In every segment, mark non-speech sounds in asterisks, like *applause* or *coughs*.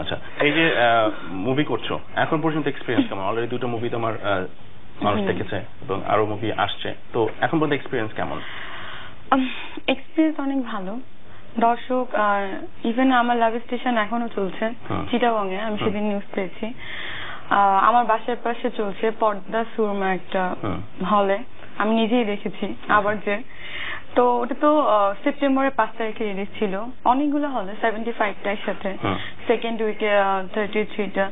আচ্ছা এই যে মুভি করছ এখন পর্যন্ত এক্সপিরিয়েন্স কেমন? অলরেডি দুটো মুভি তোমার মানুষ দেখেছে এবং আরও মুভি আসছে। তো এখন পর্যন্ত এক্সপিরিয়েন্স কেমন? এক্সপিরিয়েন্স অনেক ভালো। দর্শক ইভেন আমার লাভ স্টেশন এখনও চলছে। চিটাগং এ আমি সেদিন নিউজ পেয়েছি। আমার বাসার পাশে চলছে পর্দা সুরমা একটা হলে আমি নিজেই দেখেছি আবার যে। তো ওটা তো সেপ্টেম্বরের পাঁচ তারিখে রিলিজ ছিল। অনেকগুলো হলে সেভেন্টি ফাইভটার সাথে। সেকেন্ড উইকে থার্টি থ্রিটা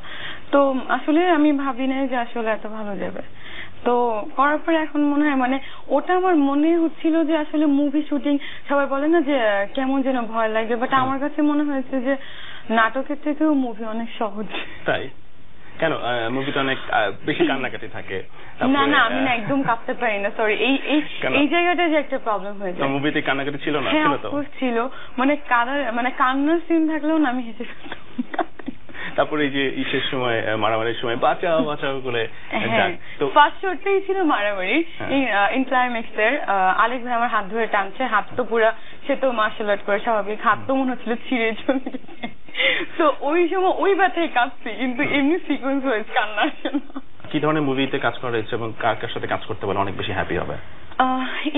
তো আসলে আমি ভাবি নাই যে আসলে এত ভালো যাবে। তো করার পরে এখন মনে হয় মানে ওটা আমার মনে হচ্ছিল যে আসলে মুভি শুটিং সবাই বলে না যে কেমন যেন ভয় লাগবে বাট আমার কাছে মনে হয়েছে যে নাটকের থেকেও মুভি অনেক সহজ। তাই? কেন? মুভিটা অনেক বেশি *coughs* কান্নাকাটি থাকে। না না আমি না একদম কাঁপতে পারি না সরি এই এই? এই জায়গাটা যে একটা প্রবলেম হয়ে যায়। মুভিতে কান্নাকাটি ছিল না? হ্যাঁ ছিল তো? ছিল। মানে কাদার মানে কান্নার সিন থাকলেও না আমি হেসে তারপরে এই যে ইসের সময় মারামারির সময় বাঁচাও বাঁচাও বলে হ্যাঁ। তো ফার্স্ট শটটাই ছিল মারামারি। ইন ক্লাইম্যাক্স এর আলেক ভাই আমার হাত ধরে টানছে হাত তো পুরা সে তো মার্শাল আর্ট করে স্বাভাবিক। হাত তো মনে হচ্ছিল ছিঁড়ে চলে *laughs* তো ওই সময় ওই ব্যথায় কাঁপছি কিন্তু এমনি সিকোয়েন্স হয়েছে কান্না আসে না। কি ধরনের মুভিতে কাজ করা হয়েছে এবং কার কার সাথে কাজ করতে পারলে অনেক বেশি হ্যাপি হবে?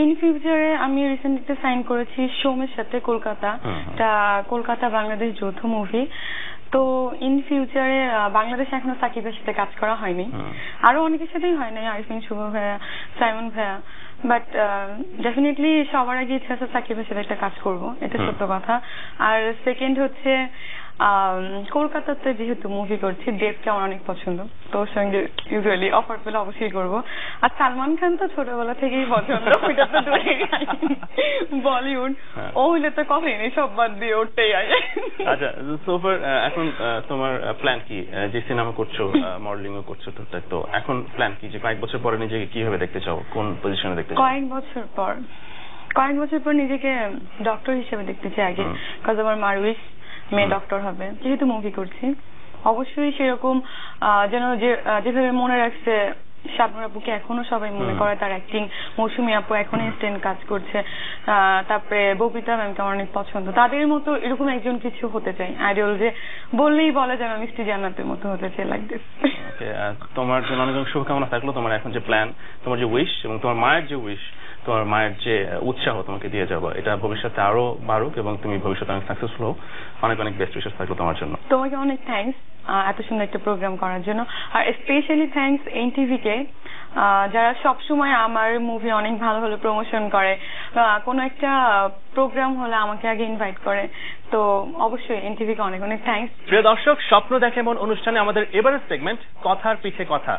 ইন ফিউচারে আমি রিসেন্টলি একটা সাইন করেছি সোমের সাথে কলকাতা। এটা কলকাতা বাংলাদেশ যৌথ মুভি তো ইন ফিউচারে বাংলাদেশে এখনও সাকিবের সাথে কাজ করা হয়নি। আরও অনেকের সাথেই হয় নাই আরিফিন শুভ ভাইয়া সাইমন ভাইয়া। বাট ডেফিনেটলি সবার আগে ইচ্ছা আছে সাকিবের সাথে একটা কাজ করব এটা। সত্য কথা। আর সেকেন্ড হচ্ছে কলকাতাতে যেহেতু মুভি করছি দেবকে আমার অনেক পছন্দ। তো ওর সঙ্গে ইউজুয়ালি অফার পেলে অবশ্যই করব। আর সালমান খান তো ছোটবেলা থেকেই পছন্দ ওইটা তো দূরে বলিউড। হ্যাঁ। ও হইলে তো কখনই সব বাদ দিয়ে আগে আচ্ছা সোফার এখন তোমার প্ল্যান কি? যে সিনেমা করছ *laughs* মডেলিং ও করছ টুকটাক তো এখন প্ল্যান কি? যে কয়েক বছর পরে নিজেকে কীভাবে দেখতে চাও? কোন পজিশনে দেখতে চাও? কয়েক বছর পর। কয়েক বছর পর নিজেকে ডক্টর হিসেবে দেখতে চাই আগে। কাজ আমার মার উইশ মেয়ে ডক্টর হবে যেহেতু মুভি করছি। অবশ্যই সেরকম যেন যে যেভাবে মনে রাখছে শাবনুর আপুকে এখনও সবাই মনে করে তার অ্যাক্টিং মৌসুমী আপু এখন স্টেন কাজ করছে। তারপরে ববিতা ম্যামকে আমার অনেক পছন্দ। তাদের মতো এরকম একজন কিছু হতে চাই। আইডিয়াল যে বললেই বলে যেন মিষ্টি জান্নাতের মতো হতে চাই লাইক দিস তোমার জন্য অনেক শুভকামনা থাকল। তোমার এখন যে প্ল্যান তোমার যে উইশ এবং তোমার মায়ের যে উইশ তোমার মায়ের যে উৎসাহ তোমাকে দিয়ে যাব এটা ভবিষ্যতে আরও বাড়ুক এবং তুমি ভবিষ্যতে অনেক সাকসেসফুল হও। অনেক অনেক বেস্ট উইশেস থাকল তোমার জন্য। তোমাকে অনেক থ্যাঙ্কস এত সুন্দর একটা প্রোগ্রাম করার জন্য। আর স্পেশালি থ্যাঙ্কস এন টিভিকে যারা সব সময় আমার মুভি অনেক ভালো ভালো প্রমোশন করে। আহ, কোনো একটা প্রোগ্রাম হলে আমাকে আগে ইনভাইট করে। তো অবশ্যই এন টিভিকে অনেক অনেক থ্যাঙ্কস প্রিয় দর্শক স্বপ্ন দেখে মন অনুষ্ঠানে আমাদের এবারের সেগমেন্ট কথার পিছে কথা।